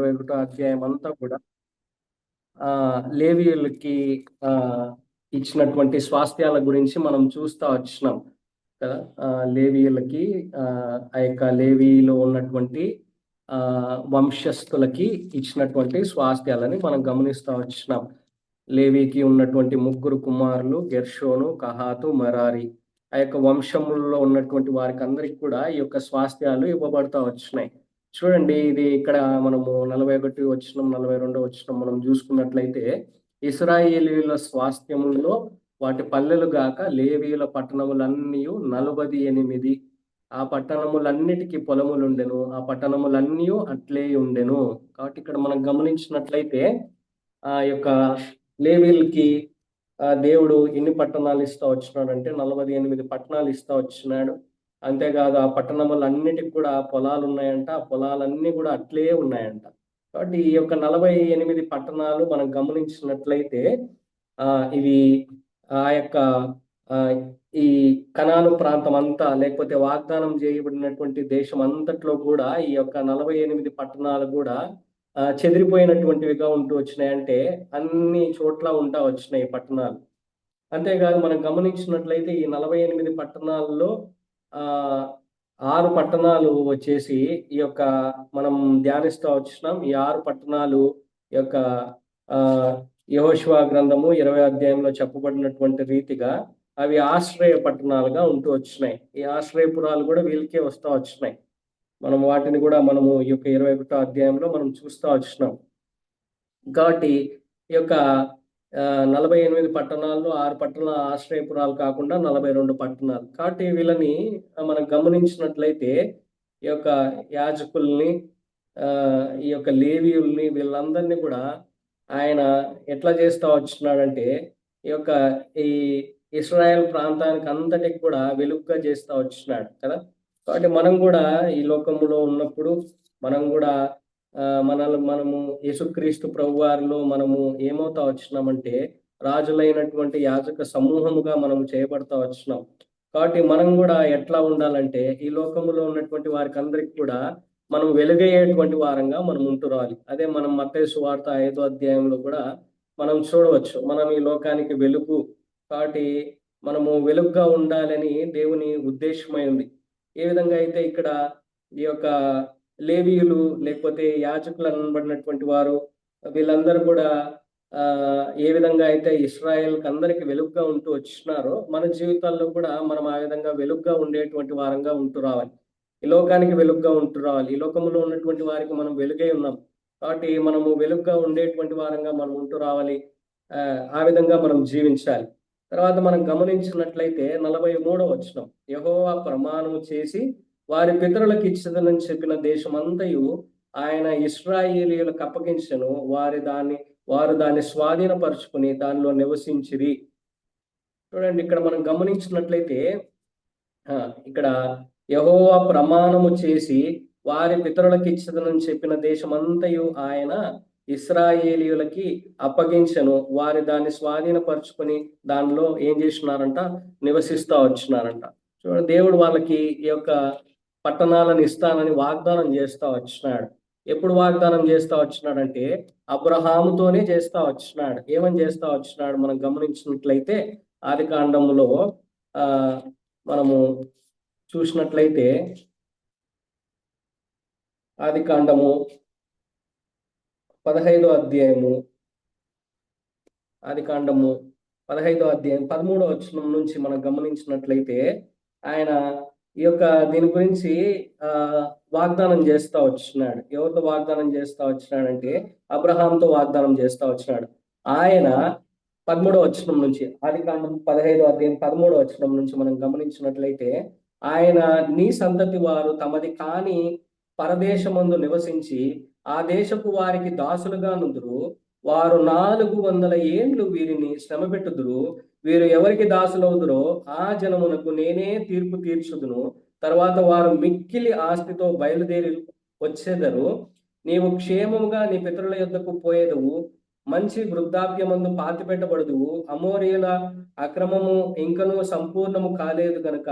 ఇరవై ఒకటో అధ్యాయం అంతా కూడా ఆ లేవీయులకి ఆ ఇచ్చినటువంటి స్వాస్థ్యాల గురించి మనం చూస్తా వచ్చినాం కదా. ఆ లేవీయులకి ఆ ఆ యొక్క లేవీలో ఉన్నటువంటి ఆ వంశస్థులకి ఇచ్చినటువంటి స్వాస్థ్యాలని మనం గమనిస్తా వచ్చినాం. లేవీకి ఉన్నటువంటి ముగ్గురు కుమారులు గెర్షోను కహాతు మరారి ఆ యొక్క వంశములలో ఉన్నటువంటి వారికి అందరికి కూడా ఈ యొక్క స్వాస్థ్యాలు ఇవ్వబడతా వచ్చినాయి. చూడండి ఇది ఇక్కడ మనము నలభై ఒకటి వచ్చిన నలభై రెండో వచ్చిన మనం చూసుకున్నట్లయితే ఇస్రాయేలీల స్వాస్థ్యములలో వాటి పల్లెలు గాక లేవీల పట్టణములన్నీ నలభై ఎనిమిది ఆ పట్టణములన్నిటికీ పొలములుండెను ఆ పట్టణములన్నీ అట్లే ఉండెను. కాబట్టి ఇక్కడ మనం గమనించినట్లయితే ఆ యొక్క లేవీలకి దేవుడు ఎన్ని పట్టణాలు ఇస్తా వచ్చినాడు అంటే నలభై ఎనిమిది పట్టణాలు ఇస్తా వచ్చినాడు. అంతేకాదు ఆ పట్టణములన్నిటికి కూడా పొలాలు ఉన్నాయంట ఆ పొలాలన్నీ కూడా అట్లే ఉన్నాయంట. కాబట్టి ఈ యొక్క నలభై ఎనిమిది పట్టణాలు మనం గమనించినట్లయితే ఆ ఇవి ఆ యొక్క ఆ ఈ కణాను ప్రాంతం అంతా లేకపోతే వాగ్దానం చేయబడినటువంటి దేశం అంతట్లో కూడా ఈ యొక్క నలభై ఎనిమిది పట్టణాలు కూడా చెదిరిపోయినటువంటివిగా ఉంటూ వచ్చినాయంటే అన్ని చోట్ల ఉంటా వచ్చినాయి పట్టణాలు. అంతేకాదు మనం గమనించినట్లయితే ఈ నలభై ఎనిమిది పట్టణాల్లో ఆరు పట్టణాలు వచ్చేసి ఈ యొక్క మనం ధ్యానిస్తూ వచ్చినాం. ఈ ఆరు పట్టణాలు ఈ యొక్క ఆ గ్రంథము ఇరవై అధ్యాయంలో చెప్పబడినటువంటి రీతిగా అవి ఆశ్రయ పట్టణాలుగా ఉంటూ వచ్చినాయి. ఈ ఆశ్రయపురాలు కూడా వీళ్ళకే వస్తూ వచ్చినాయి. మనం వాటిని కూడా మనము ఈ యొక్క ఇరవై ఒకటో అధ్యాయంలో మనం చూస్తూ వచ్చినాం. కాబట్టి ఈ యొక్క నలభై ఎనిమిది పట్టణాల్లో ఆరు పట్టణాల ఆశ్రయపురాలు కాకుండా నలభై రెండు పట్టణాలు. కాబట్టి వీళ్ళని మనం గమనించినట్లయితే ఈ యొక్క యాజకుల్ని ఈ యొక్క లేవీయుల్ని వీళ్ళందరినీ కూడా ఆయన ఎట్లా చేస్తా వచ్చినాడంటే ఈ యొక్క ఈ ఇస్రాయల్ ప్రాంతానికి అంతటికి కూడా వెలుగుగా చేస్తా వచ్చినాడు కదా. కాబట్టి మనం కూడా ఈ లోకంలో ఉన్నప్పుడు మనం కూడా మనల్ని మనము యేసుక్రీస్తు ప్రభువారిలో మనము ఏమవుతా వచ్చినామంటే రాజులైనటువంటి యాజక సమూహముగా మనము చేయబడతా వచ్చినాం. కాబట్టి మనం కూడా ఎట్లా ఉండాలంటే ఈ లోకములో ఉన్నటువంటి వారికి అందరికి కూడా మనం వెలుగయ్యేటువంటి వారంగా మనం ఉంటురాలి. అదే మనం మత్తేసు వార్త ఐదో అధ్యాయంలో కూడా మనం చూడవచ్చు. మనం ఈ లోకానికి వెలుగు కాబట్టి మనము వెలుగుగా ఉండాలని దేవుని ఉద్దేశమైంది ఏ విధంగా అయితే ఇక్కడ ఈ యొక్క లేవీయులు లేకపోతే యాజకులు అనబడినటువంటి వారు వీళ్ళందరూ కూడా ఏ విధంగా అయితే ఇస్రాయల్కి అందరికి వెలుగుగా ఉంటూ వచ్చినారో మన జీవితాల్లో కూడా మనం ఆ విధంగా వెలుగుగా ఉండేటువంటి వారంగా ఉంటూ రావాలి. ఈ లోకానికి వెలుగుగా ఉంటూ రావాలి. ఈ లోకంలో ఉన్నటువంటి వారికి మనం వెలుగై ఉన్నాం. కాబట్టి మనము వెలుగుగా ఉండేటువంటి వారంగా మనం ఉంటూ రావాలి. ఆ విధంగా మనం జీవించాలి. తర్వాత మనం గమనించినట్లయితే నలభై మూడో వచ్చినాం యహోవా ప్రమాణం చేసి వారి పితరులకు ఇచ్చదనని చెప్పిన దేశమంతయు ఆయన ఇస్రాయేలీలకు అప్పగించను. వారి దాన్ని వారు దాన్ని స్వాధీనపరుచుకుని దానిలో నివసించిరి. చూడండి ఇక్కడ మనం గమనించినట్లయితే ఇక్కడ యహోవా ప్రమాణము చేసి వారి పితరులకు ఇచ్చదనని చెప్పిన దేశమంతయు ఆయన ఇస్రాయేలీయులకి అప్పగించను. వారి దాన్ని స్వాధీనపరుచుకొని దానిలో ఏం చేస్తున్నారంట నివసిస్తూ వచ్చినారంట. చూడండి దేవుడు వాళ్ళకి ఈ యొక్క పట్టణాలను ఇస్తానని వాగ్దానం చేస్తా వచ్చినాడు. ఎప్పుడు వాగ్దానం చేస్తా వచ్చినాడంటే అబ్రహాముతోనే చేస్తా వచ్చినాడు. ఏమని చేస్తా వచ్చినాడు? మనం గమనించినట్లయితే ఆది కాండంలో ఆ మనము చూసినట్లయితే ఆది కాండము పదహైదో అధ్యాయము ఆది కాండము పదహైదో అధ్యాయం పదమూడో వచనం నుంచి మనం గమనించినట్లయితే ఆయన ఈ యొక్క దీని గురించి ఆ వాగ్దానం చేస్తా వచ్చినాడు. ఎవరితో వాగ్దానం చేస్తా వచ్చినాడంటే అబ్రహాంతో వాగ్దానం చేస్తా వచ్చినాడు. ఆయన పదమూడో వచనం నుంచి ఆది కాండం పదహైదో అధ్యాయం పదమూడో వచనం నుంచి మనం గమనించినట్లయితే ఆయన నీ సంతతి వారు తమది కాని పరదేశమందు నివసించి ఆ దేశపు వారికి దాసులుగా నుందురు వారు నాలుగు వందల ఏండ్లు వీరిని శ్రమ పెట్టుదురు వీరు ఎవరికి దాసులవుదురో ఆ జనమునకు నేనే తీర్పు తీర్చుదును. తర్వాత వారు మిక్కిలి ఆస్తితో బయలుదేరి వచ్చేదరు. నీవు క్షేమముగా నీ పితరుల యొద్దకు పోయేదవు. మంచి వృద్ధాప్యమందు పాతి పెట్టబడదువు అమోరియుల అక్రమము ఇంకను సంపూర్ణము కాలేదు గనుక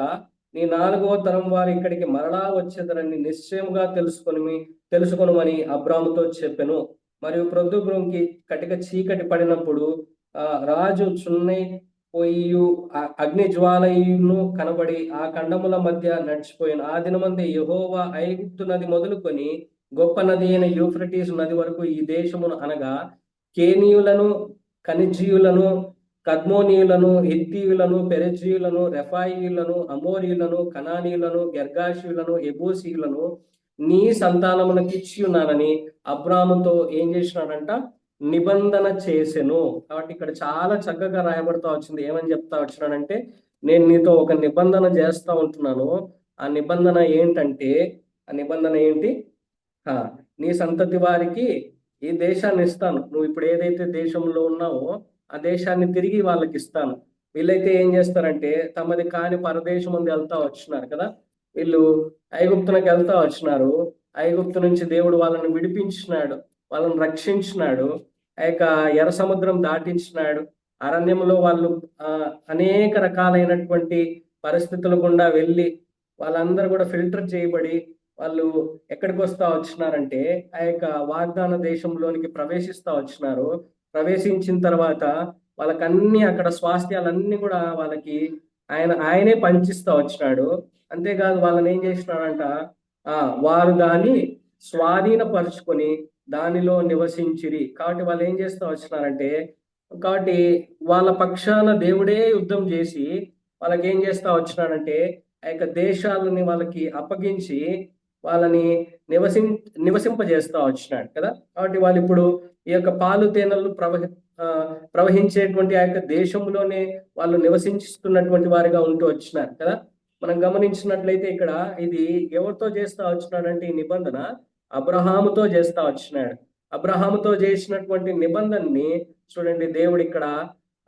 నీ నాలుగవ తరం వారు ఇక్కడికి మరలా వచ్చేదరని నిశ్చయముగా తెలుసుకొని తెలుసుకొనమని అబ్రాముతో చెప్పెను. మరియు ప్రొద్దుగురంకి కటిక చీకటి పడినప్పుడు ఆ రాజు చున్నై పోయియు అగ్ని జ్వాలయును కనబడి ఆ ఖండముల మధ్య నడిచిపోయిన. ఆ దినమందే యహోవా ఐగుప్తు నది మొదలుకొని గొప్ప నది అయిన యూఫ్రటీస్ నది వరకు ఈ దేశమును అనగా కేనీయులను ఖనిజీయులను కద్మోనీయులను హిత్తీయులను పెరజీయులను రెఫాయిలను అమోరీయులను కనానీయులను గెర్గాషీయులను ఎబూసీయులను నీ సంతానమునకి ఇచ్చి ఉన్నానని అబ్రాముతో ఏం చేసినాడంట? నిబంధన చేసెను. కాబట్టి ఇక్కడ చాలా చక్కగా రాయబడతా వచ్చింది. ఏమని చెప్తా వచ్చినాడంటే నేను నీతో ఒక నిబంధన చేస్తా ఉంటున్నాను. ఆ నిబంధన ఏంటంటే ఆ నిబంధన ఏంటి? నీ సంతతి వారికి ఈ దేశాన్ని ఇస్తాను. నువ్వు ఇప్పుడు ఏదైతే దేశంలో ఉన్నావో ఆ దేశాన్ని తిరిగి వాళ్ళకి ఇస్తాను. వీళ్ళైతే ఏం చేస్తారంటే తమది కాని పరదేశం ముందు వెళ్తా వచ్చినారు కదా. వీళ్ళు ఐగుప్తునికి వెళ్తా వచ్చినారు. ఐగుప్తు నుంచి దేవుడు వాళ్ళని విడిపించినాడు. వాళ్ళని రక్షించినాడు. ఆ యొక్క ఎర్ర సముద్రం దాటించినాడు. అరణ్యంలో వాళ్ళు ఆ, అనేక రకాలైనటువంటి పరిస్థితుల గుండా వెళ్ళి వాళ్ళందరూ కూడా ఫిల్టర్ చేయబడి వాళ్ళు ఎక్కడికి వస్తా వచ్చినారంటే ఆ యొక్క వాగ్దాన దేశంలోనికి ప్రవేశిస్తా వచ్చినారు. ప్రవేశించిన తర్వాత వాళ్ళకన్నీ అక్కడ స్వాస్థ్యాలన్నీ కూడా వాళ్ళకి ఆయన ఆయనే పంచిస్తా వచ్చినాడు. అంతేకాదు వాళ్ళని ఏం చేసినారంట? ఆ వారు దాన్ని స్వాధీనపరుచుకొని దానిలో నివసించిరి. కాబట్టి వాళ్ళు ఏం చేస్తా వచ్చినారంటే కాబట్టి వాళ్ళ పక్షాన దేవుడే యుద్ధం చేసి వాళ్ళకి ఏం చేస్తా వచ్చినాడంటే ఆ యొక్క దేశాలని వాళ్ళకి అప్పగించి వాళ్ళని నివసిం నివసింపజేస్తా వచ్చినాడు కదా? కాబట్టి వాళ్ళు ఇప్పుడు ఈ యొక్క పాలు తేనెలు ప్రవహి ప్రవహించేటువంటి ఆ యొక్క దేశంలోనే వాళ్ళు నివసించుతున్నటువంటి వారిగా ఉంటూ వచ్చినారు కదా? మనం గమనించినట్లయితే ఇక్కడ ఇది ఎవరితో చేస్తా వచ్చినాడంటే ఈ నిబంధన అబ్రహాముతో చేస్తా వచ్చినాడు. అబ్రహాముతో చేసినటువంటి నిబంధనని చూడండి దేవుడు ఇక్కడ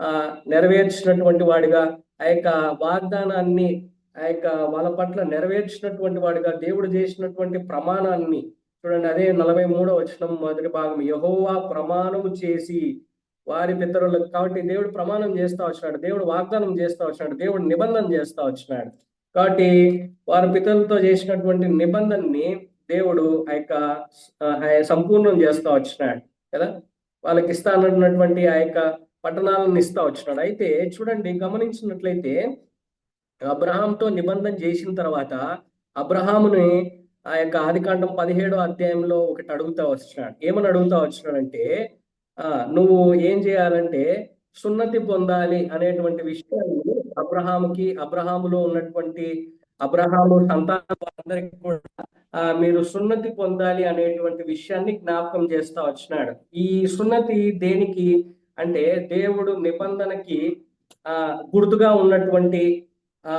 ఆ నెరవేర్చినటువంటి వాడిగా ఆ యొక్క వాగ్దానాన్ని ఆ యొక్క వాళ్ళ పట్ల నెరవేర్చినటువంటి వాడిగా దేవుడు చేసినటువంటి ప్రమాణాన్ని చూడండి అదే నలభై మూడో వచనం మొదటి భాగం. యహోవా ప్రమాణం చేసి వారి పితరులకు కాబట్టి దేవుడు ప్రమాణం చేస్తా వచ్చినాడు దేవుడు వాగ్దానం చేస్తా వచ్చినాడు దేవుడు నిబంధన చేస్తా వచ్చినాడు. కాబట్టి వారి పితరులతో చేసినటువంటి నిబంధనని దేవుడు ఆ యొక్క ఆయన సంపూర్ణం చేస్తా వచ్చినాడు కదా? వాళ్ళకి ఇస్తానన్నటువంటి ఆ యొక్క పట్టణాలను ఇస్తా వచ్చినాడు. అయితే చూడండి గమనించినట్లయితే అబ్రహాంతో నిబంధన చేసిన తర్వాత అబ్రహాముని ఆ యొక్క ఆదికాండం పదిహేడో అధ్యాయంలో ఒకటి అడుగుతా వచ్చినాడు. ఏమని అడుగుతా వచ్చినాడంటే ఆ నువ్వు ఏం చేయాలంటే సున్నతి పొందాలి అనేటువంటి విషయాన్ని అబ్రహాముకి అబ్రహాములో ఉన్నటువంటి అబ్రహాము సంతానం కూడా మీరు సున్నతి పొందాలి అనేటువంటి విషయాన్ని జ్ఞాపకం చేస్తా వచ్చినాడు. ఈ సున్నతి దేనికి అంటే దేవుడు నిబంధనకి ఆ గుర్తుగా ఉన్నటువంటి ఆ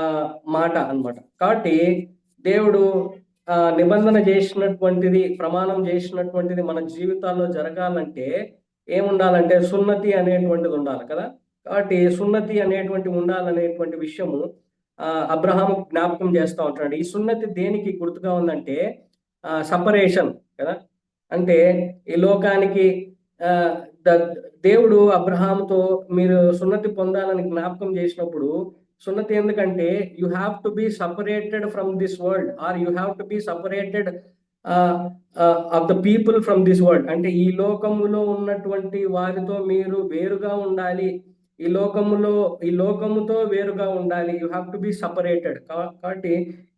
మాట అన్నమాట. కాబట్టి దేవుడు ఆ నిబంధన చేసినటువంటిది ప్రమాణం చేసినటువంటిది మన జీవితాల్లో జరగాలంటే ఏముండాలంటే సున్నతి అనేటువంటిది ఉండాలి కదా. కాబట్టి సున్నతి అనేటువంటి ఉండాలనేటువంటి విషయము ఆ అబ్రహాము జ్ఞాపకం చేస్తూ ఉంటాడు ఈ సున్నతి దేనికి గుర్తుగా ఉందంటే ఆ సపరేషన్ కదా. అంటే ఈ లోకానికి ఆ ద- దేవుడు అబ్రహాంతో మీరు సున్నతి పొందాలని జ్ఞాపకం చేసినప్పుడు సున్నతి ఎందుకంటే you have to be separated from this world or you have to be separated of the people from this world అంటే ఈ లోకములో ఉన్నటువంటి వారితో మీరు వేరుగా ఉండాలి. ఈ లోకములో ఈ లోకముతో వేరుగా ఉండాలి. You have to be separated కాబట్టి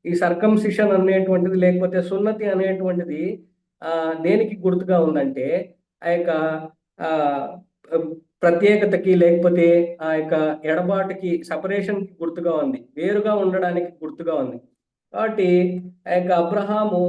ఈ సర్కంసిషన్ అనేటువంటిది లేకపోతే సున్నతి అనేటువంటిది దేనికి గుర్తుగా ఉందంటే ఆ యొక్క ఆ ప్రత్యేకతకి లేకపోతే ఆ యొక్క ఎడబాటుకి సపరేషన్కి గుర్తుగా ఉంది. వేరుగా ఉండడానికి గుర్తుగా ఉంది. కాబట్టి ఆ యొక్క అబ్రహాము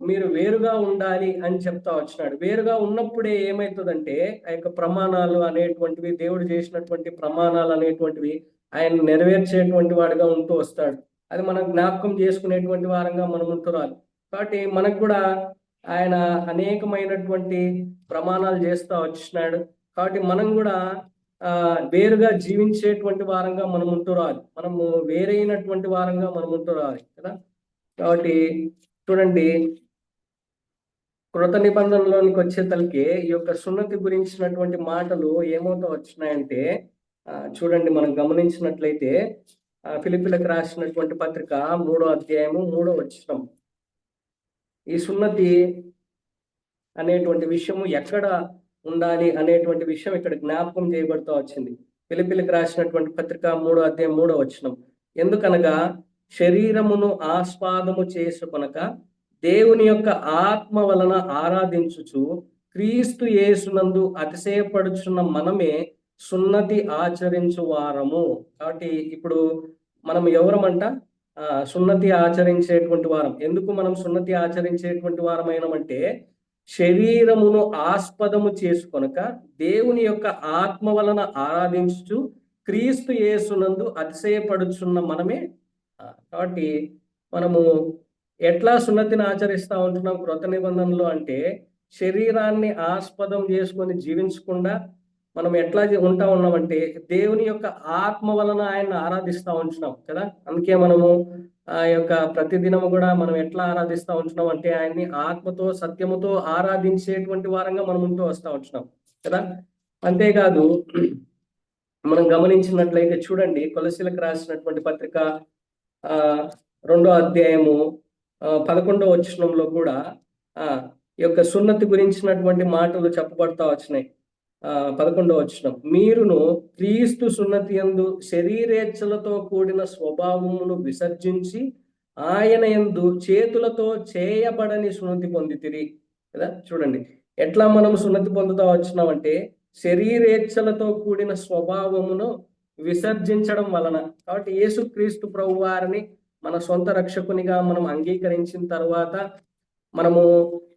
మీరు వేరుగా ఉండాలి అని చెప్తా వచ్చినాడు. వేరుగా ఉన్నప్పుడే ఏమవుతుందంటే ఆ యొక్క ప్రమాణాలు అనేటువంటివి దేవుడు చేసినటువంటి ప్రమాణాలు అనేటువంటివి ఆయన నెరవేర్చేటువంటి వాడిగా ఉంటూ వస్తాడు. అది మనం జ్ఞాపకం చేసుకునేటువంటి వారంగా మనం ఉంటున్నాం కాబట్టి మనకు కూడా ఆయన అనేకమైనటువంటి ప్రమాణాలు చేస్తూ వచ్చినాడు. కాబట్టి మనం కూడా ఆ వేరుగా జీవించేటువంటి వారంగా మనం ఉంటురాలి మనము వేరైనటువంటి వారంగా మనం ఉంటురాలి కదా. కాబట్టి చూడండి కృత నిబంధనలోనికి వచ్చేతలకి ఈ యొక్క సున్నతి గురించినటువంటి మాటలు ఏమవుతా వచ్చినాయంటే చూడండి మనం గమనించినట్లయితే ఫిలిపిలకు రాసినటువంటి పత్రిక మూడో అధ్యాయము మూడో వచ్చినం ఈ సున్నతి అనేటువంటి విషయము ఎక్కడ ఉండాలి అనేటువంటి విషయం ఇక్కడ జ్ఞాపకం చేయబడుతూ వచ్చింది. పిలిపిలికి రాసినటువంటి పత్రిక మూడో అధ్యాయం మూడో వచ్చినం ఎందుకనగా శరీరమును ఆస్వాదము చేసుకొనక దేవుని యొక్క ఆత్మ వలన ఆరాధించుచు క్రీస్తు యేసునందు అతిశయపడుచున్న మనమే సున్నతి ఆచరించు వారము కాబట్టి ఇప్పుడు మనం ఎవరమంట? సున్నతి ఆచరించేటువంటి వారం. ఎందుకు మనం సున్నతి ఆచరించేటువంటి వారమైనమంటే శరీరమును ఆస్పదము చేసుకొనక దేవుని యొక్క ఆత్మ వలన ఆరాధించుచు క్రీస్తు యేసునందు అతిశయపడుచున్న మనమే. కాబట్టి మనము ఎట్లా సున్నతిని ఆచరిస్తా ఉంటున్నాం క్రొత్త నిబంధనలు అంటే శరీరాన్ని ఆస్పదం చేసుకొని జీవించకుండా మనం ఎట్లా ఉంటా ఉన్నామంటే దేవుని యొక్క ఆత్మ వలన ఆయన ఆరాధిస్తా ఉంటున్నాం కదా? అందుకే మనము ఆ యొక్క ప్రతిదినము కూడా మనం ఎట్లా ఆరాధిస్తా ఉంటున్నాం అంటే ఆయన్ని ఆత్మతో సత్యముతో ఆరాధించేటువంటి వారంగా మనం ఉంటూ వస్తా ఉంటున్నాం కదా? అంతేకాదు మనం గమనించినట్లయితే చూడండి కొలసీలకు రాసినటువంటి పత్రిక ఆ రెండో అధ్యాయము పదకొండవ వచనంలో కూడా ఆ ఈ యొక్క సున్నతి గురించినటువంటి మాటలు చెప్పబడతా వచ్చినాయి. ఆ పదకొండో వచనం. మీరును క్రీస్తు సున్నతి యందు శరీరేచ్ఛలతో కూడిన స్వభావమును విసర్జించి ఆయన యందు చేతులతో చేయబడని సున్నతి పొందితిరి. కదా చూడండి. ఎట్లా మనం సున్నతి పొందుతా వచ్చినామంటే శరీరేచ్ఛలతో కూడిన స్వభావమును విసర్జించడం వలన. కాబట్టి యేసుక్రీస్తు ప్రభు వారిని మన సొంత రక్షకునిగా మనం అంగీకరించిన తర్వాత మనము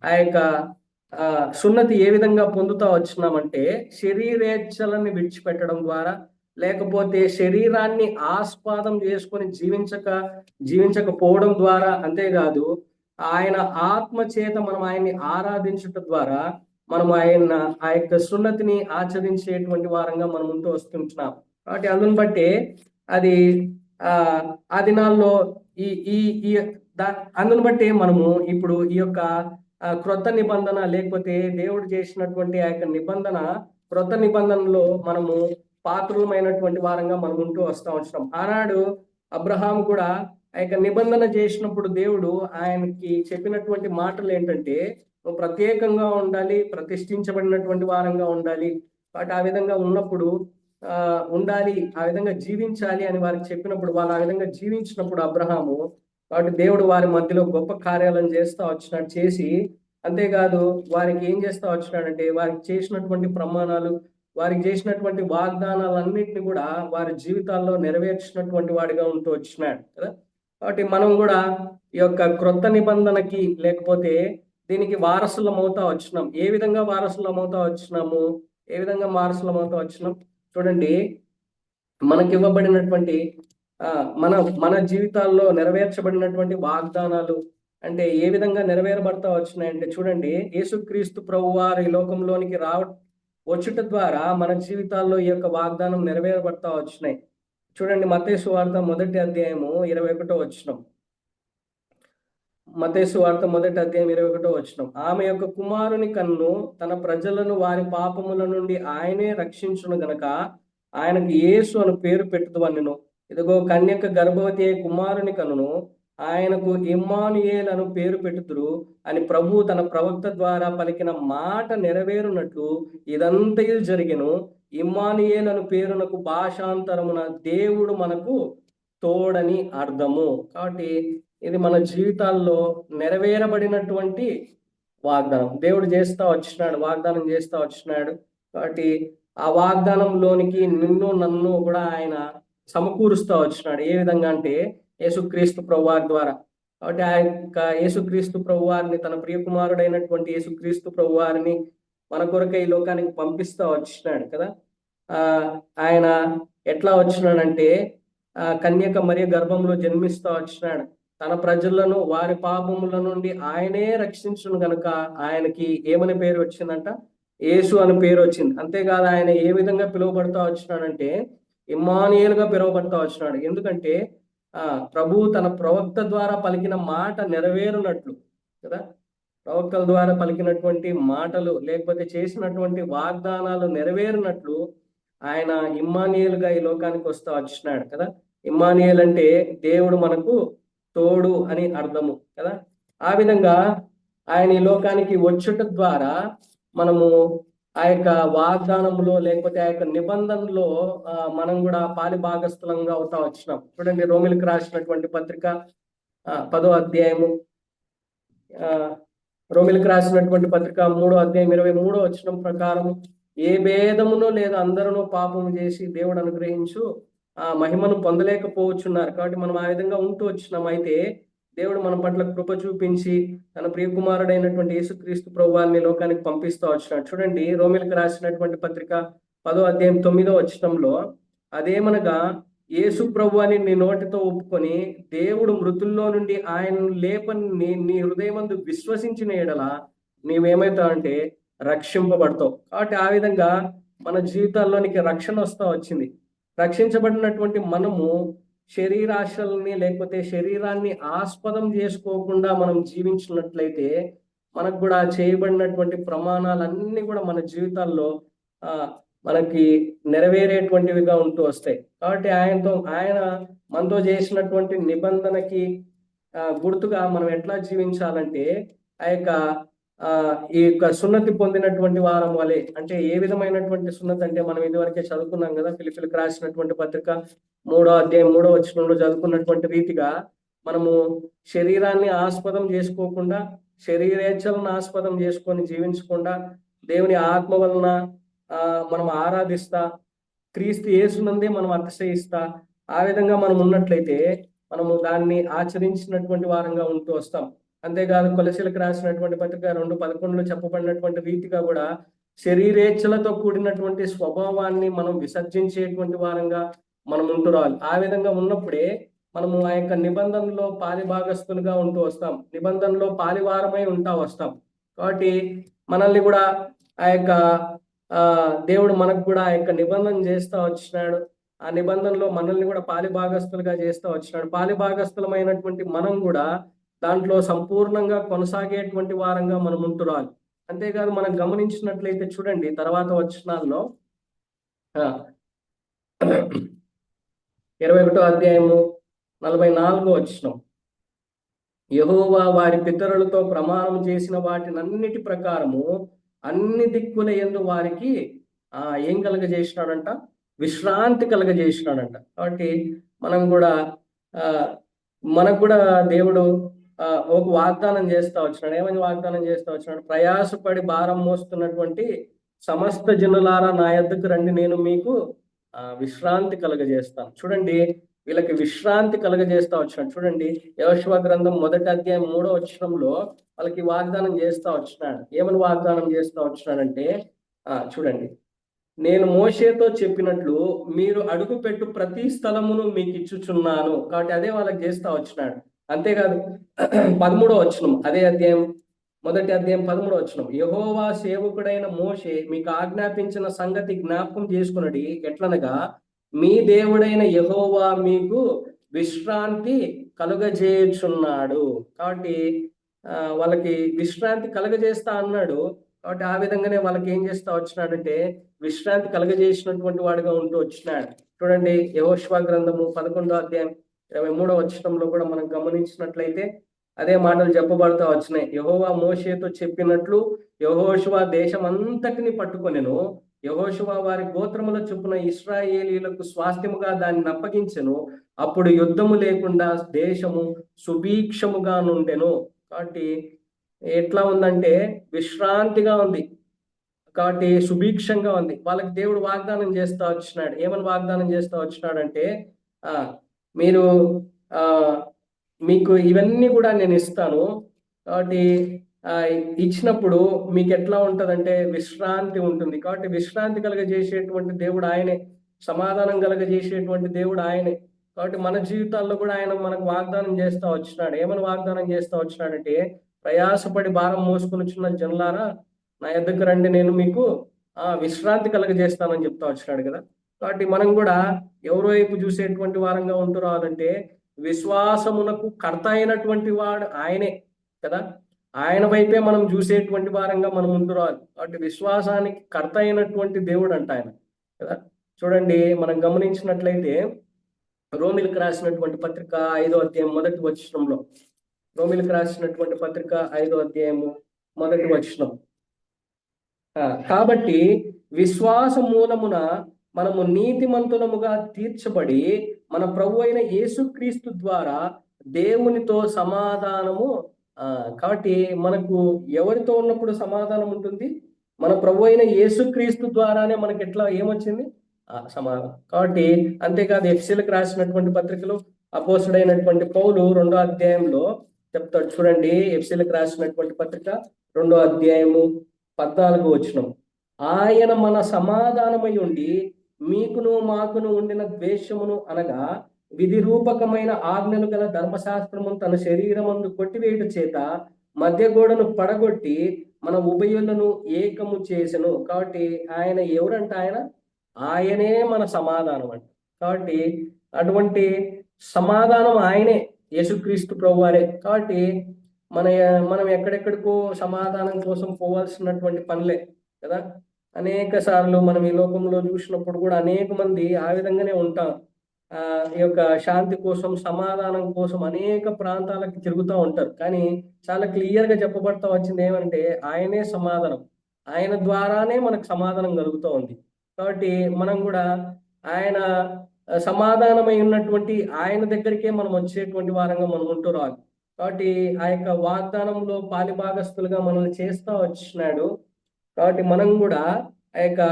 ఆ యొక్క ఆ సున్నతి ఏ విధంగా పొందుతా వచ్చినామంటే శరీరేచ్ఛలని విడిచిపెట్టడం ద్వారా లేకపోతే శరీరాన్ని ఆస్పాదం చేసుకొని జీవించక జీవించకపోవడం ద్వారా అంతేకాదు ఆయన ఆత్మ చేత మనం ఆయన్ని ఆరాధించుట ద్వారా మనం ఆయన ఆ యొక్క సున్నతిని ఆచరించేటువంటి వారంగా మనం ఉంటూ వస్తుంటున్నాం. కాబట్టి అందుని బట్టి అది ఆ ఆ దినాల్లో ఈ ఈ ఈ దా- బట్టి మనము ఇప్పుడు ఈ యొక్క క్రొత్త నిబంధన లేకపోతే దేవుడు చేసినటువంటి ఆ యొక్క నిబంధన క్రొత్త నిబంధనలో మనము పాత్రులమైనటువంటి వారంగా మనం ఉంటూ వస్తూ ఉంటున్నాం. ఆనాడు అబ్రహాం కూడా ఆ యొక్క నిబంధన చేసినప్పుడు దేవుడు ఆయనకి చెప్పినటువంటి మాటలు ఏంటంటే నువ్వు ప్రత్యేకంగా ఉండాలి ప్రతిష్ఠించబడినటువంటి వారంగా ఉండాలి. కాబట్టి ఆ విధంగా ఉన్నప్పుడు ఉండాలి ఆ విధంగా జీవించాలి అని వారికి చెప్పినప్పుడు వాళ్ళు ఆ విధంగా జీవించినప్పుడు అబ్రహాము కాబట్టి దేవుడు వారి మధ్యలో గొప్ప కార్యాలను చేస్తూ వచ్చినట్టు చేసి అంతేకాదు వారికి ఏం చేస్తా వచ్చినాడంటే వారికి చేసినటువంటి ప్రమాణాలు వారికి చేసినటువంటి వాగ్దానాలన్నింటినీ కూడా వారి జీవితాల్లో నెరవేర్చినటువంటి వాడిగా ఉంటూ వచ్చినాడు కదా? కాబట్టి మనం కూడా ఈ యొక్క క్రొత్త నిబంధనకి లేకపోతే దీనికి వారసులం అవుతా వచ్చినాం. ఏ విధంగా వారసులం అవుతా వచ్చినాము? ఏ విధంగా వారసులం అవుతా వచ్చినాం? చూడండి మనకి ఇవ్వబడినటువంటి మన మన జీవితాల్లో నెరవేర్చబడినటువంటి వాగ్దానాలు అంటే ఏ విధంగా నెరవేరబడతా వచ్చినాయంటే చూడండి యేసుక్రీస్తు ప్రభు వారు ఈ లోకంలోనికి రావ వచ్చుట ద్వారా మన జీవితాల్లో ఈ యొక్క వాగ్దానం నెరవేరబడతా వచ్చినాయి. చూడండి మతేసు వార్త మొదటి అధ్యాయము ఇరవై ఒకటో వచ్చినాం మతేసు వార్త మొదటి అధ్యాయం ఇరవై ఒకటో వచ్చిన ఆమె యొక్క కుమారుని కన్ను తన ప్రజలను వారి పాపముల నుండి ఆయనే రక్షించును గనక ఆయనకు యేసు అని పేరు పెట్టుదువన్నను ఇదిగో కన్యక గర్భవతి అయ్యే కుమారుని కనును ఆయనకు ఇమ్మానుయేల్ అను పేరు పెట్టుదురు అని ప్రభు తన ప్రవక్త ద్వారా పలికిన మాట నెరవేరునట్లు ఇదంతయు జరిగెను. ఇమ్మానుయేల్ అను పేరునకు భాషాంతరమున దేవుడు మనకు తోడని అర్థము. కాబట్టి ఇది మన జీవితాల్లో నెరవేరబడినటువంటి వాగ్దానం. దేవుడు చేస్తా వచ్చినాడు వాగ్దానం చేస్తా వచ్చినాడు. కాబట్టి ఆ వాగ్దానంలోనికి నిన్ను నన్ను కూడా ఆయన సమకూరుస్తూ వచ్చినాడు. ఏ విధంగా అంటే యేసుక్రీస్తు ప్రభువారి ద్వారా. కాబట్టి ఆ యొక్క యేసుక్రీస్తు ప్రభువారిని తన ప్రియకుమారుడైనటువంటి యేసుక్రీస్తు ప్రభువారిని మన కొరకై ఈ లోకానికి పంపిస్తా వచ్చినాడు కదా. ఆ ఆయన ఎట్లా వచ్చినాడంటే ఆ కన్యక మరియు గర్భంలో జన్మిస్తా వచ్చినాడు. తన ప్రజలను వారి పాపముల నుండి ఆయనే రక్షించును గనుక ఆయనకి ఏమని పేరు వచ్చిందంట? యేసు అని పేరు వచ్చింది. అంతేకాదు ఆయన ఏ విధంగా పిలువబడతా వచ్చినాడంటే ఇమ్మానియలుగా పిలువబడతా వచ్చినాడు. ఎందుకంటే ఆ ప్రభు తన ప్రవక్త ద్వారా పలికిన మాట నెరవేరునట్లు కదా? ప్రవక్తల ద్వారా పలికినటువంటి మాటలు లేకపోతే చేసినటువంటి వాగ్దానాలు నెరవేరినట్లు ఆయన ఇమ్మానియలుగా ఈ లోకానికి వస్తా వచ్చినాడు కదా? ఇమ్మానియల్ అంటే దేవుడు మనకు తోడు అని అర్థము కదా? ఆ విధంగా ఆయన ఈ లోకానికి వచ్చుట ద్వారా మనము ఆ యొక్క వాగ్దానంలో లేకపోతే ఆ యొక్క నిబంధనలో మనం కూడా పాలి భాగస్థలంగా అవుతా వచ్చినాం. చూడండి రోమిలకు రాసినటువంటి పత్రిక ఆ, పదో అధ్యాయము. ఆ, రోమిలకు రాసినటువంటి పత్రిక మూడో అధ్యాయం ఇరవై మూడో వచ్చిన ప్రకారం ఏ భేదమునో లేదా అందరూ పాపము చేసి దేవుడు అనుగ్రహించు ఆ మహిమను పొందలేకపోవచ్చున్నారు. కాబట్టి మనం ఆ విధంగా ఉంటూ వచ్చినాం అయితే దేవుడు మన పట్ల కృప చూపించి తన ప్రియకుమారుడైనటువంటి యేసుక్రీస్తు ప్రభువాల్ని లోకానికి పంపిస్తూ వచ్చినాడు. చూడండి రోమిలకు రాసినటువంటి పత్రిక పదో అధ్యాయం తొమ్మిదో వచనంలో అదేమనగా యేసు ప్రభు అని నీ నోటితో ఒప్పుకొని దేవుడు మృతుల్లో నుండి ఆయనను లేపని నీ నీ హృదయమందు విశ్వసించిన ఎడల నీవేమవుతావు అంటే రక్షింపబడతావు. కాబట్టి ఆ విధంగా మన జీవితాల్లోనికి రక్షణ వస్తా వచ్చింది. రక్షించబడినటువంటి మనము శరీరాశల్ని లేకపోతే శరీరాన్ని ఆస్పదం చేసుకోకుండా మనం జీవించినట్లయితే మనకు కూడా చేయబడినటువంటి ప్రమాణాలన్నీ కూడా మన జీవితాల్లో ఆ మనకి నెరవేరేటువంటివిగా ఉంటూ వస్తాయి. కాబట్టి ఆయనతో ఆయన మనతో చేసినటువంటి నిబంధనకి గుర్తుగా మనం ఎట్లా జీవించాలంటే ఆ యొక్క ఈ యొక్క సున్నతి పొందినటువంటి వారం వలె అంటే ఏ విధమైనటువంటి సున్నతి అంటే మనం ఇదివరకే చదువుకున్నాం కదా ఫిలిపిలకు రాసినటువంటి పత్రిక మూడో అధ్యాయం మూడో వచనంలో చదువుకున్నటువంటి రీతిగా మనము శరీరాన్ని ఆస్పదం చేసుకోకుండా శరీరేచ్ఛలను ఆస్పదం చేసుకొని జీవించకుండా దేవుని ఆత్మ వలన ఆ మనం ఆరాధిస్తా క్రీస్తు యేసునందే మనం అతిశయిస్తా ఆ విధంగా మనం ఉన్నట్లయితే మనము దాన్ని ఆచరించినటువంటి వారంగా ఉంటూ వస్తాం. అంతేకాదు కొలసీలకు రాసినటువంటి పత్రిక రెండు పదకొండులో చెప్పబడినటువంటి రీతిగా కూడా శరీరేచ్ఛలతో కూడినటువంటి స్వభావాన్ని మనం విసర్జించేటువంటి వారంగా మనం ఉంటూ రావాలి. ఆ విధంగా ఉన్నప్పుడే మనము ఆ యొక్క నిబంధనలో పాలిభాగస్తులుగా ఉంటూ వస్తాం. నిబంధనలో పాలివారమై ఉంటా వస్తాం. కాబట్టి మనల్ని కూడా ఆ యొక్క ఆ దేవుడు మనకు కూడా ఆ యొక్క నిబంధన చేస్తూ వచ్చినాడు. ఆ నిబంధనలో మనల్ని కూడా పాలిభాగస్తులుగా చేస్తా వచ్చినాడు. పాలిభాగస్తులమైనటువంటి మనం కూడా దాంట్లో సంపూర్ణంగా కొనసాగేటువంటి వారంగా మనం ఉంటురాలి అంతేకాదు మనం గమనించినట్లయితే చూడండి తర్వాత వచనాల్లో ఆ, ఇరవై ఒకటో అధ్యాయము నలభై నాలుగో వచనం. యహోవా వారి పితరులతో ప్రమాణం చేసిన వాటినన్నిటి ప్రకారము అన్ని దిక్కుల ఎందు వారికి ఆ ఏం కలగజేసినాడంట? విశ్రాంతి కలగజేసినాడంట. కాబట్టి మనం కూడా ఆ మనకు కూడా దేవుడు ఒక వాగ్దానం చేస్తా వచ్చినాడు. ఏమని వాగ్దానం చేస్తా వచ్చినాడు? ప్రయాసపడి భారం మోస్తున్నటువంటి సమస్త జనులారా నా ఎద్దకు రండి. నేను మీకు ఆ విశ్రాంతి కలుగజేస్తాను. చూడండి వీళ్ళకి విశ్రాంతి కలుగజేస్తా వచ్చినాడు. చూడండి యోశివ గ్రంథం మొదటి అధ్యాయం మూడో వచ్చినంలో వాళ్ళకి వాగ్దానం చేస్తా వచ్చినాడు. ఏమని వాగ్దానం చేస్తా వచ్చినాడంటే ఆ చూడండి నేను మోషేతో చెప్పినట్లు మీరు అడుగుపెట్టు ప్రతి స్థలమును మీకు ఇచ్చుచున్నాను కాబట్టి అదే వాళ్ళకి చేస్తా వచ్చినాడు. అంతేకాదు పదమూడో వచనం అదే అధ్యాయం మొదటి అధ్యాయం పదమూడో వచ్చినం యహోవా సేవకుడైన మోషే మీకు ఆజ్ఞాపించిన సంగతి జ్ఞాపకం చేసుకున్నది ఎట్లనగా మీ దేవుడైన యహోవా మీకు విశ్రాంతి కలుగజేయుచున్నాడు. కాబట్టి ఆ, వాళ్ళకి విశ్రాంతి కలుగజేస్తా అన్నాడు. కాబట్టి ఆ విధంగానే వాళ్ళకి ఏం చేస్తా వచ్చినాడంటే విశ్రాంతి కలుగజేసినటువంటి వాడుగా ఉంటూ వచ్చినాడు. చూడండి యహోష్వా గ్రంథము పదకొండో అధ్యాయం. ఇరవై మూడో వచనంలో కూడా మనం గమనించినట్లయితే అదే మాటలు చెప్పబడతా వచ్చినాయి. యహోవా మోషేతో చెప్పినట్లు యహోషువా దేశం అంతటిని పట్టుకొనెను యహోషువా వారి గోత్రముల చొప్పున ఇస్రాయేలీలకు స్వాస్థ్యముగా దాన్ని అప్పగించెను అప్పుడు యుద్ధము లేకుండా దేశము సుభీక్షముగా నుండెను. కాబట్టి ఎట్లా ఉందంటే విశ్రాంతిగా ఉంది. కాబట్టి సుభీక్షంగా ఉంది. వాళ్ళకి దేవుడు వాగ్దానం చేస్తా వచ్చినాడు. ఏమని వాగ్దానం చేస్తా వచ్చినాడంటే ఆ మీరు ఆ మీకు ఇవన్నీ కూడా నేను ఇస్తాను. కాబట్టి ఆ ఇచ్చినప్పుడు మీకు ఎట్లా ఉంటదంటే విశ్రాంతి ఉంటుంది. కాబట్టి విశ్రాంతి కలగజేసేటువంటి దేవుడు ఆయనే. సమాధానం కలగజేసేటువంటి దేవుడు ఆయనే. కాబట్టి మన జీవితాల్లో కూడా ఆయన మనకు వాగ్దానం చేస్తా వచ్చినాడు. ఏమని వాగ్దానం చేస్తా వచ్చినాడంటే ప్రయాసపడి భారం మోసుకుని వచ్చిన జనులారా నా ఎద్దకు రండి నేను మీకు ఆ విశ్రాంతి కలగజేస్తానని చెప్తా వచ్చినాడు కదా. కాబట్టి మనం కూడా ఎవరి వైపు చూసేటువంటి వారంగా ఉంటూ రావాలంటే విశ్వాసమునకు కర్త అయినటువంటి వాడు ఆయనే కదా? ఆయన వైపే మనం చూసేటువంటి వారంగా మనం ఉంటూ రావాలి కాబట్టి విశ్వాసానికి కర్త అయినటువంటి దేవుడు అంట ఆయన కదా? చూడండి మనం గమనించినట్లయితే రోమిలకు రాసినటువంటి పత్రిక ఐదో అధ్యాయం మొదటి వచనంలో రోమిలకు రాసినటువంటి పత్రిక ఐదో అధ్యాయము మొదటి వచనం. ఆ, కాబట్టి విశ్వాస మూలమున మనము నీతిమంతులముగా తీర్చబడి మన ప్రభు అయిన యేసుక్రీస్తు ద్వారా దేవునితో సమాధానము ఆ కాబట్టి మనకు ఎవరితో ఉన్నప్పుడు సమాధానం ఉంటుంది? మన ప్రభు అయిన యేసుక్రీస్తు ద్వారానే మనకి ఎట్లా ఏమొచ్చింది? సమాధానం. కాబట్టి అంతేకాదు ఎఫ్సీలకు రాసినటువంటి పత్రికలు అపోసుడైనటువంటి పౌలు రెండో అధ్యాయంలో చెప్తాడు. చూడండి ఎఫ్సీలకు రాసినటువంటి పత్రిక రెండో అధ్యాయము పద్నాలుగు వచ్చినం ఆయన మన సమాధానమై ఉండి మీకును మాకును ఉండిన ద్వేషమును అనగా విధి రూపకమైన ఆజ్ఞలు గల ధర్మశాస్త్రము తన శరీరమందు కొట్టివేయుట చేత మధ్య గోడను పడగొట్టి మన ఉభయులను ఏకము చేసెను. కాబట్టి ఆయన ఎవరంట ఆయన? ఆయనే మన సమాధానం అంట. కాబట్టి అటువంటి సమాధానం ఆయనే యేసుక్రీస్తు ప్రభువారే. కాబట్టి మన మనం ఎక్కడెక్కడికో సమాధానం కోసం పోవాల్సినటువంటి పనులే కదా? అనేక సార్లు మనం ఈ లోకంలో చూసినప్పుడు కూడా అనేక మంది ఆ విధంగానే ఉంటాం ఆ ఈ యొక్క శాంతి కోసం సమాధానం కోసం అనేక ప్రాంతాలకు తిరుగుతూ ఉంటారు. కానీ చాలా క్లియర్గా చెప్పబడతా వచ్చింది ఏమంటే ఆయనే సమాధానం. ఆయన ద్వారానే మనకు సమాధానం కలుగుతూ ఉంది. కాబట్టి మనం కూడా ఆయన సమాధానమై ఉన్నటువంటి ఆయన దగ్గరికే మనం వచ్చేటువంటి వారంగా మనం ఉంటూ రావాలి. కాబట్టి ఆ యొక్క వాగ్దానంలో పాలిభాగస్తులుగా మనల్ని చేస్తూ వచ్చినాడు కాబట్టి మనం కూడా ఆ యొక్క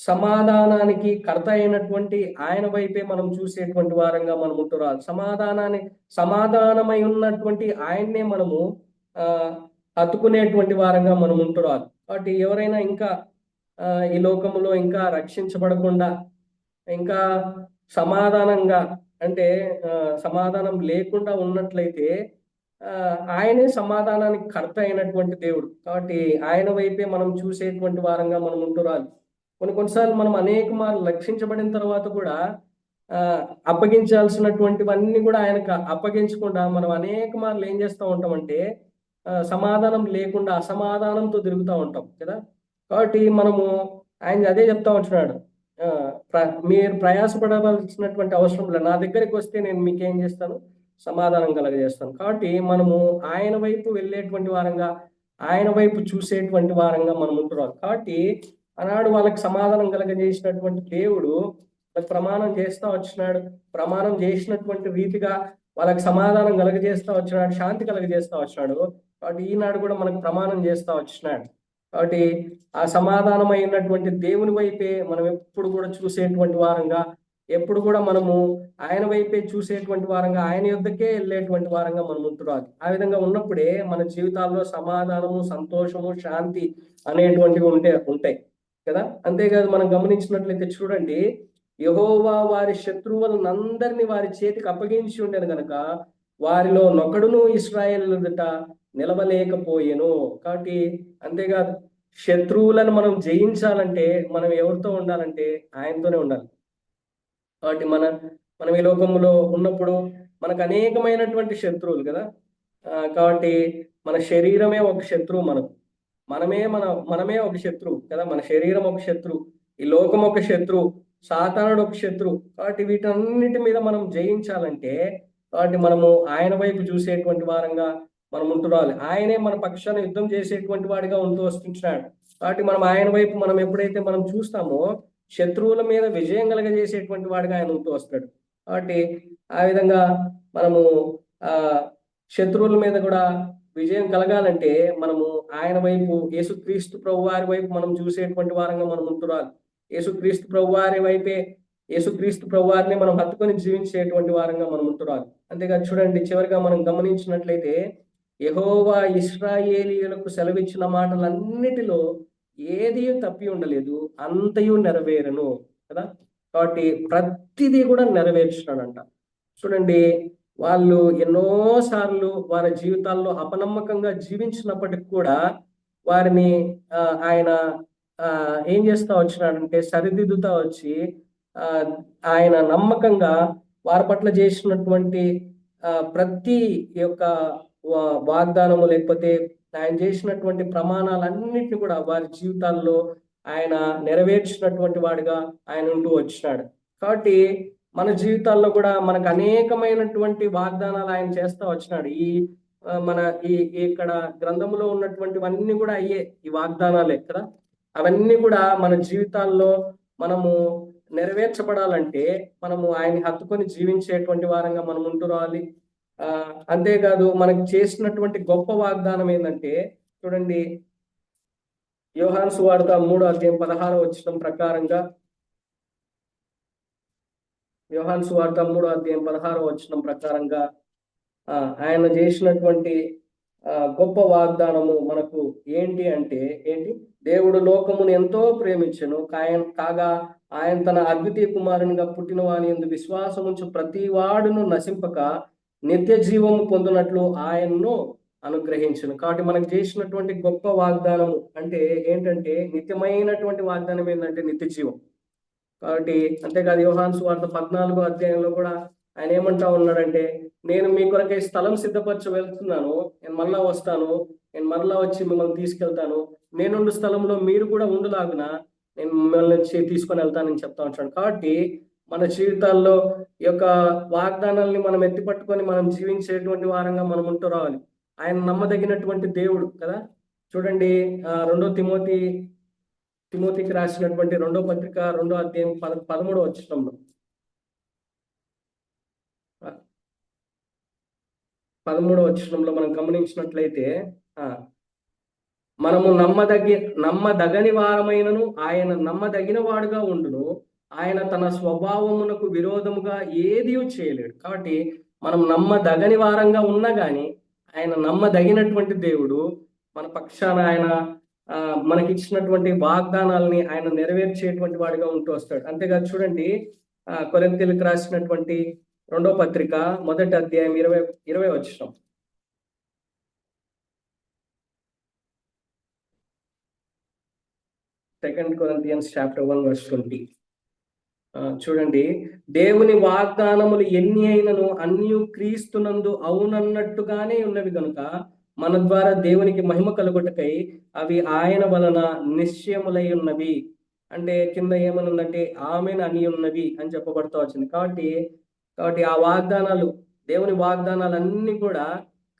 సమాధానానికి కర్త అయినటువంటి ఆయన వైపే మనం చూసేటువంటి వారంగా మనం ఉంటురాలి సమాధానాన్ని సమాధానమై ఉన్నటువంటి ఆయన్నే మనము ఆ హత్తుకునేటువంటి వారంగా మనం ఉంటురాలి కాబట్టి ఎవరైనా ఇంకా ఆ, ఈ లోకంలో ఇంకా రక్షించబడకుండా ఇంకా సమాధానంగా అంటే ఆ, సమాధానం లేకుండా ఉన్నట్లయితే ఆయనే సమాధానానికి కర్త అయినటువంటి దేవుడు. కాబట్టి ఆయన వైపే మనం చూసేటువంటి వారంగా మనం ఉంటురాలి. కొన్ని కొన్నిసార్లు మనం అనేక మార్లు లక్షించబడిన తర్వాత కూడా ఆ అప్పగించాల్సినటువంటివన్నీ కూడా ఆయనకు అప్పగించకుండా మనం అనేక మార్లు ఏం చేస్తూ ఉంటామంటే ఆ, సమాధానం లేకుండా అసమాధానంతో తిరుగుతూ ఉంటాం కదా. కాబట్టి మనము ఆయన అదే చెప్తా ఉంటున్నాడు. ఆ, ప్ర- మీరు ప్రయాసపడవలసినటువంటి అవసరం లేదు. నా దగ్గరికి వస్తే నేను మీకేం చేస్తాను? సమాధానం కలగజేస్తాం. కాబట్టి మనము ఆయన వైపు వెళ్ళేటువంటి వారంగా ఆయన వైపు చూసేటువంటి వారంగా మనం ఉంటున్నాం. కాబట్టి ఆనాడు వాళ్ళకి సమాధానం కలగజేసినటువంటి దేవుడు వాళ్ళకి ప్రమాణం చేస్తా వచ్చినాడు. ప్రమాణం చేసినటువంటి రీతిగా వాళ్ళకి సమాధానం కలగజేస్తా వచ్చినాడు. శాంతి కలగజేస్తా వచ్చినాడు. కాబట్టి ఈనాడు కూడా మనకు ప్రమాణం చేస్తా వచ్చినాడు. కాబట్టి ఆ సమాధానమైనటువంటి దేవుని వైపే మనం ఎప్పుడు కూడా చూసేటువంటి వారంగా ఎప్పుడు కూడా మనము ఆయన వైపే చూసేటువంటి వారంగా ఆయన యుద్ధకే వెళ్ళేటువంటి వారంగా మనం ఉంటురాలి ఆ విధంగా ఉన్నప్పుడే మన జీవితాల్లో సమాధానము సంతోషము శాంతి అనేటువంటివి ఉంటే ఉంటాయి కదా? అంతేకాదు మనం గమనించినట్లయితే చూడండి యహోవా వారి శత్రువులందరినీ వారి చేతికి అప్పగించి ఉండేది గనక వారిలో నొకడును ఇస్రాయేల్ ఎదుట కాబట్టి అంతేకాదు శత్రువులను మనం జయించాలంటే మనం ఎవరితో ఉండాలంటే ఆయనతోనే ఉండాలి. కాబట్టి మన మనం ఈ లోకంలో ఉన్నప్పుడు మనకు అనేకమైనటువంటి శత్రువులు కదా. కాబట్టి మన శరీరమే ఒక శత్రువు మనకు. మనమే మన మనమే ఒక శత్రువు కదా. మన శరీరం ఒక శత్రువు ఈ లోకం ఒక శత్రువు సాతానుడు ఒక శత్రువు. కాబట్టి వీటన్నిటి మీద మనం జయించాలంటే కాబట్టి మనము ఆయన వైపు చూసేటువంటి వారంగా మనం ఉంటున్నాలి ఆయనే మన పక్షాన యుద్ధం చేసేటువంటి వాడిగా ఉంటూ వస్తున్నాడు కాబట్టి మనం ఆయన వైపు మనం ఎప్పుడైతే మనం చూస్తామో శత్రువుల మీద విజయం కలగజేసేటువంటి వాడిగా ఆయన ఉంటూ వస్తాడు. కాబట్టి ఆ విధంగా మనము ఆ శత్రువుల మీద కూడా విజయం కలగాలంటే మనము ఆయన వైపు యేసుక్రీస్తు ప్రభు వారి వైపు మనం చూసేటువంటి వారంగా మనం ఉంటురాలి. యేసుక్రీస్తు ప్రభు వారి వైపే యేసుక్రీస్తు ప్రభు వారిని మనం హత్తుకొని జీవించేటువంటి వారంగా మనం ఉంటురాలి. అంతేకాదు చూడండి చివరిగా మనం గమనించినట్లయితే యహోవా ఇస్రాయేలీయులకు సెలవిచ్చిన మాటలన్నిటిలో ఏది తప్పి ఉండలేదు అంతయు నెరవేరను కదా? కాబట్టి ప్రతిదీ కూడా నెరవేర్చినాడంట. చూడండి వాళ్ళు ఎన్నో సార్లు వారి జీవితాల్లో అపనమ్మకంగా జీవించినప్పటికి కూడా వారిని ఆ, ఆయన ఆ, ఏం చేస్తా వచ్చినాడంటే సరిదిద్దుతా వచ్చి ఆ, ఆయన నమ్మకంగా వారి పట్ల చేసినటువంటి ప్రతి యొక్క వా- వాగ్దానము లేకపోతే ఆయన చేసినటువంటి ప్రమాణాలన్నింటినీ కూడా వారి జీవితాల్లో ఆయన నెరవేర్చినటువంటి వాడిగా ఆయన ఉంటూ వచ్చినాడు. కాబట్టి మన జీవితాల్లో కూడా మనకు అనేకమైనటువంటి వాగ్దానాలు ఆయన చేస్తా వచ్చినాడు. ఈ మన ఈ ఈ ఇక్కడ గ్రంథంలో ఉన్నటువంటివన్నీ కూడా అయ్యే ఈ వాగ్దానాలే కదా అవన్నీ కూడా మన జీవితాల్లో మనము నెరవేర్చబడాలంటే మనము ఆయన్ని హత్తుకొని జీవించేటువంటి వారంగా మనం ఉంటూ రావాలి. ఆ అంతేకాదు మనకు చేసినటువంటి గొప్ప వాగ్దానం ఏంటంటే చూడండి యోహాన్ సువార్త మూడో అధ్యాయం పదహారో వచ్చిన ప్రకారంగా యోహాన్ సువార్త మూడో అధ్యాయం పదహారో వచ్చిన ప్రకారంగా ఆ, ఆయన చేసినటువంటి ఆ, గొప్ప వాగ్దానము మనకు ఏంటి అంటే ఏంటి? దేవుడు లోకమును ఎంతో ప్రేమించను. కాయన్ కాగా ఆయన తన అద్వితీయ కుమారునిగా పుట్టిన వాని ఎందు విశ్వాసముంచు ప్రతి వాడును నశింపక నిత్య జీవము పొందినట్లు ఆయన్ను అనుగ్రహించను. కాబట్టి మనకు చేసినటువంటి గొప్ప వాగ్దానము అంటే ఏంటంటే నిత్యమైనటువంటి వాగ్దానం ఏంటంటే నిత్య జీవం. కాబట్టి అంతేకాదు యోహాన్ సువార్త పద్నాలుగు అధ్యాయంలో కూడా ఆయన ఏమంటా ఉన్నాడంటే నేను మీ కొరకై స్థలం సిద్ధపరచ వెళ్తున్నాను. నేను మళ్ళా వస్తాను. నేను మరలా వచ్చి మిమ్మల్ని తీసుకెళ్తాను. నేనుండు స్థలంలో మీరు కూడా ఉండులాగున నేను మిమ్మల్ని తీసుకొని వెళ్తానని చెప్తా ఉంటాను కాబట్టి మన జీవితాల్లో ఈ యొక్క వాగ్దానాల్ని మనం ఎత్తి పట్టుకొని మనం జీవించేటువంటి వారంగా మనం ఉంటూ రావాలి. ఆయన నమ్మదగినటువంటి దేవుడు కదా? చూడండి రెండో తిమోతి తిమోతికి రాసినటువంటి రెండో పత్రిక రెండో అధ్యాయం పద పదమూడో వచ్చినంలో పదమూడో వచ్చినంలో మనం గమనించినట్లయితే ఆ మనము నమ్మదగి నమ్మదగని వారమైనను ఆయన నమ్మదగిన వాడుగా ఉండును. ఆయన తన స్వభావమునకు విరోధముగా ఏది చేయలేడు. కాబట్టి మనం నమ్మదగని వారంగా ఉన్నా కానీ ఆయన నమ్మదగినటువంటి దేవుడు మన పక్షాన ఆయన ఆ, మనకి ఇచ్చినటువంటి వాగ్దానాలని ఆయన నెరవేర్చేటువంటి వాడిగా ఉంటూ వస్తాడు. అంతేకాదు చూడండి ఆ రాసినటువంటి రెండో పత్రిక మొదటి అధ్యాయం ఇరవై ఇరవై వచ్చినాం second Corinthians chapter one verse twenty చూడండి. దేవుని వాగ్దానములు ఎన్ని అయినను అన్ని క్రీస్తునందు అవునన్నట్టుగానే ఉన్నవి కనుక మన ద్వారా దేవునికి మహిమ కలుగుటకై అవి ఆయన వలన నిశ్చయములై ఉన్నవి. అంటే కింద ఏమనుందంటే ఆమెను అని ఉన్నవి అని చెప్పబడుతూ వచ్చింది. కాబట్టి కాబట్టి ఆ వాగ్దానాలు దేవుని వాగ్దానాలు అన్ని కూడా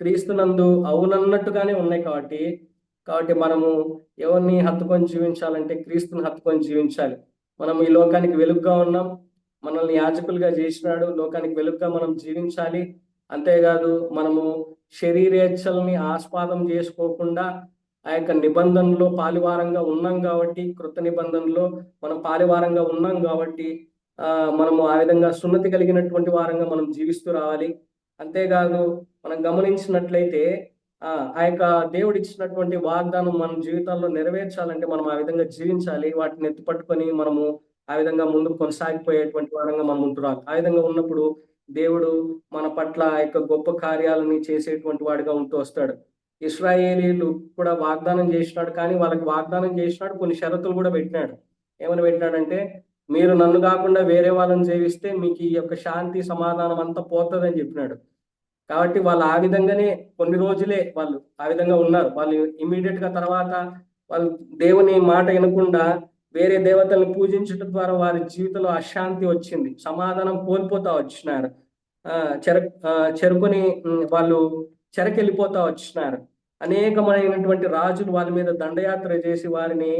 క్రీస్తునందు అవునన్నట్టుగానే ఉన్నాయి కాబట్టి కాబట్టి మనము ఎవరిని హత్తుకొని జీవించాలంటే క్రీస్తుని హత్తుకొని జీవించాలి. మనం ఈ లోకానికి వెలుగుగా ఉన్నాం. మనల్ని యాజకులుగా చేసినాడు. లోకానికి వెలుగుగా మనం జీవించాలి. అంతేకాదు మనము శరీరేచ్ఛల్ని ఆస్పాదం చేసుకోకుండా ఆ యొక్క నిబంధనలో పాలివారంగా ఉన్నాం కాబట్టి కృత నిబంధనలో మనం పాలివారంగా ఉన్నాం కాబట్టి ఆ మనము ఆ విధంగా సున్నతి కలిగినటువంటి వారంగా మనం జీవిస్తూ రావాలి. అంతేకాదు మనం గమనించినట్లయితే ఆ ఆ యొక్క దేవుడు ఇచ్చినటువంటి వాగ్దానం మన జీవితాల్లో నెరవేర్చాలంటే మనం ఆ విధంగా జీవించాలి. వాటిని ఎత్తుపట్టుకొని మనము ఆ విధంగా ముందుకు కొనసాగిపోయేటువంటి వారంగా మనం ఉంటున్నాం. ఆ విధంగా ఉన్నప్పుడు దేవుడు మన పట్ల ఆ యొక్క గొప్ప కార్యాలని చేసేటువంటి వాడిగా ఉంటూ వస్తాడు. ఇస్రాయేలీలు కూడా వాగ్దానం చేసినాడు కానీ వాళ్ళకి వాగ్దానం చేసినాడు కొన్ని షరతులు కూడా పెట్టినాడు. ఏమని పెట్టినాడంటే మీరు నన్ను కాకుండా వేరే వాళ్ళని జీవిస్తే మీకు ఈ యొక్క శాంతి సమాధానం అంతా పోతుందని చెప్పినాడు. కాబట్టి వాళ్ళు ఆ విధంగానే కొన్ని రోజులే వాళ్ళు ఆ విధంగా ఉన్నారు. వాళ్ళు ఇమీడియట్గా తర్వాత వాళ్ళు దేవుని మాట వినకుండా వేరే దేవతల్ని పూజించడం ద్వారా వారి జీవితంలో అశాంతి వచ్చింది. సమాధానం కోల్పోతా వచ్చినారు. చెర ఆ, చెరుకుని వాళ్ళు చెరకెళ్ళిపోతా వచ్చినారు. అనేకమైనటువంటి రాజులు వాళ్ళ మీద దండయాత్ర చేసి వారిని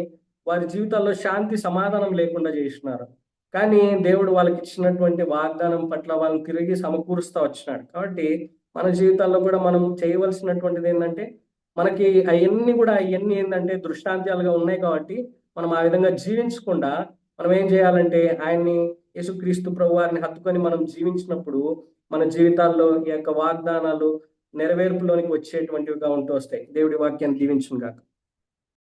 వారి జీవితాల్లో శాంతి సమాధానం లేకుండా చేసినారు. కానీ దేవుడు వాళ్ళకి ఇచ్చినటువంటి వాగ్దానం పట్ల వాళ్ళని తిరిగి సమకూరుస్తా వచ్చినాడు. కాబట్టి మన జీవితాల్లో కూడా మనం చేయవలసినటువంటిది ఏంటంటే మనకి అవన్నీ కూడా అవన్నీ ఏంటంటే దృష్టాంతాలుగా ఉన్నాయి కాబట్టి మనం ఆ విధంగా జీవించకుండా మనం ఏం చేయాలంటే ఆయన్ని యేసుక్రీస్తు ప్రభు వారిని హత్తుకొని మనం జీవించినప్పుడు మన జీవితాల్లో ఈ యొక్క వాగ్దానాలు నెరవేర్పులోనికి వచ్చేటువంటివిగా ఉంటూ వస్తాయి. దేవుడి వాక్యాన్ని దీవించుగాక